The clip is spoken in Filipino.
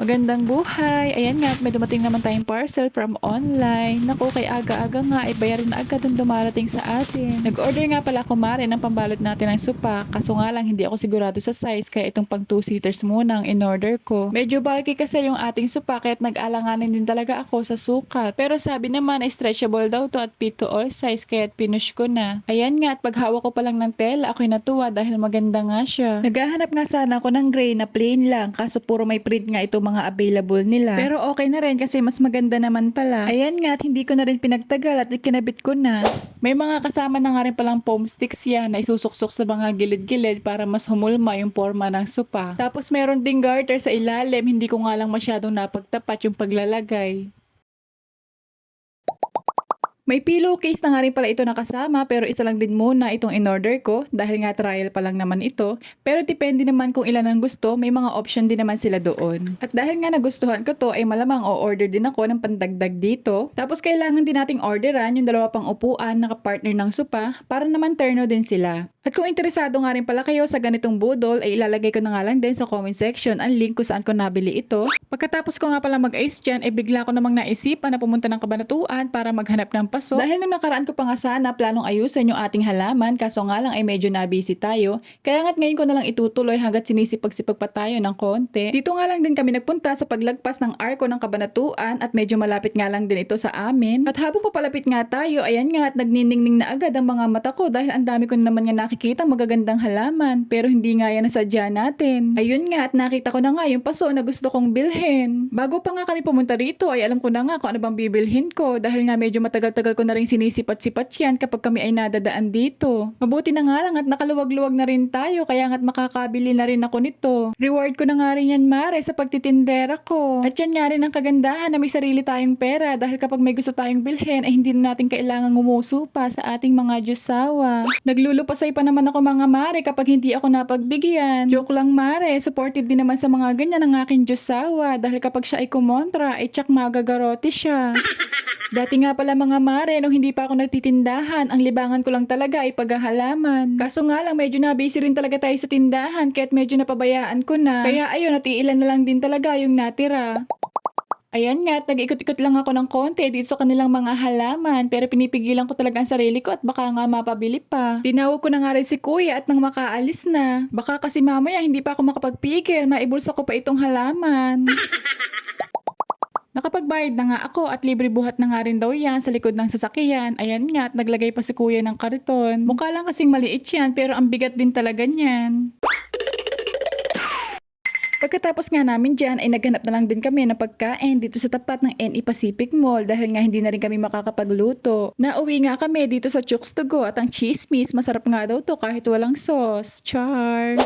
Magandang buhay. Ayan nga, may dumating naman tayong parcel from online. Naku, kay aga-aga nga, ay bayarin na agad ang dumarating sa atin. Nag-order nga pala ako mare ng pambalot natin ng supa. Kaso nga lang, hindi ako sigurado sa size, kaya itong pang 2-seaters muna ang in-order ko. Medyo bulky kasi yung ating supa, kaya't nag-alanganin din talaga ako sa sukat. Pero sabi naman, ay stretchable daw to at fit to all size, kaya't pinush ko na. Ayan nga, at paghawak ko pa lang ng tela, ako'y natuwa dahil maganda nga siya. Naghahanap nga sana ako ng gray na plain lang, kaso puro may print nga ito mga available nila. Pero okay na rin kasi mas maganda naman pala. Ayan nga at hindi ko na rin pinagtagal at ikinabit ko na. May mga kasama na nga rin palang foam sticks yan na isusuksok sa mga gilid-gilid para mas humulma yung forma ng supa. Tapos meron ding garter sa ilalim, hindi ko nga lang masyadong napagtapat yung paglalagay. May pillowcase na nga rin pala ito nakasama pero isa lang din muna itong in-order ko dahil nga trial pa lang naman ito. Pero depende naman kung ilan ang gusto, may mga option din naman sila doon. At dahil nga nagustuhan ko to ay malamang o-order din ako ng pandagdag dito. Tapos kailangan din nating orderan yung dalawa pang upuan na partner ng supa para naman terno din sila. At kung interesado nga rin pala kayo sa ganitong budol ay ilalagay ko na nga lang din sa comment section ang link kung saan ko nabili ito. Pagkatapos ko nga pala mag-ice dyan ay bigla ko namang naisipan na pumunta ng kabanatuan para maghanap ng paso. Dahil nung nakaraan ko pa nga sana planong ayusin yung ating halaman kaso nga lang ay medyo nabisi tayo. Kaya nga't ngayon ko na lang itutuloy hanggat sinisipag-sipag pa tayo ng konti. Dito nga lang din kami nagpunta sa paglagpas ng arko ng kabanatuan at medyo malapit nga lang din ito sa amin. At habang papalapit nga tayo, ayan nga at nagniningning na agad ang mga mata ko dahil ang dami ko na naman nga nakikita magagandang halaman pero hindi nga yan nasadya natin. Ayun nga at nakita ko na nga yung paso na gusto kong bilhin. Bago pa nga kami pumunta rito ay alam ko na nga kung ano bang bibilhin ko dahil nga medyo matagal-tagal ko na rin sinisipat-sipat yan kapag kami ay nadadaan dito. Mabuti na nga lang at nakaluwag-luwag na rin tayo kaya nga't makakabili na rin ako nito. Reward ko na nga rin yan Mare sa pagtitindera ko. At yan nga rin ang kagandahan na may sarili tayong pera dahil kapag may gusto tayong bilhin ay hindi na natin kailangang umuso pa sa ating mga Diyosawa. Naglulupasay pa naman ako mga Mare kapag hindi ako napagbigyan. Joke lang Mare, supportive din naman sa mga ganyan ng aking Diyosawa dahil kapag siya ay kumontra ay tsak magagarote siya. Dati nga pala mga mare, nung hindi pa ako nagtitindahan, ang libangan ko lang talaga ay paghahalaman. Kaso nga lang, medyo na busy rin talaga tayo sa tindahan, kaya't medyo napabayaan ko na. Kaya ayun, natiilan na lang din talaga yung natira. Ayan nga, nag-ikot-ikot lang ako ng konti dito sa kanilang mga halaman pero pinipigilan ko talaga ang sarili ko at baka nga mapabili pa. Tinawag ko na nga rin si kuya at nang makaalis na. Baka kasi mamaya hindi pa ako makapagpigil, maibulsa ko pa itong halaman. Nakapagbayad na nga ako at libre buhat na nga rin daw yan sa likod ng sasakyan. Ayan nga at naglagay pa si kuya ng kariton. Mukha lang kasing maliit yan pero ang bigat din talaga niyan. Pagkatapos nga namin dyan ay naghanap na lang din kami ng pagkain dito sa tapat ng NE Pacific Mall dahil nga hindi na rin kami makakapagluto. Nauwi nga kami dito sa Chooks to Go at ang chismis masarap nga daw to kahit walang sauce. Char!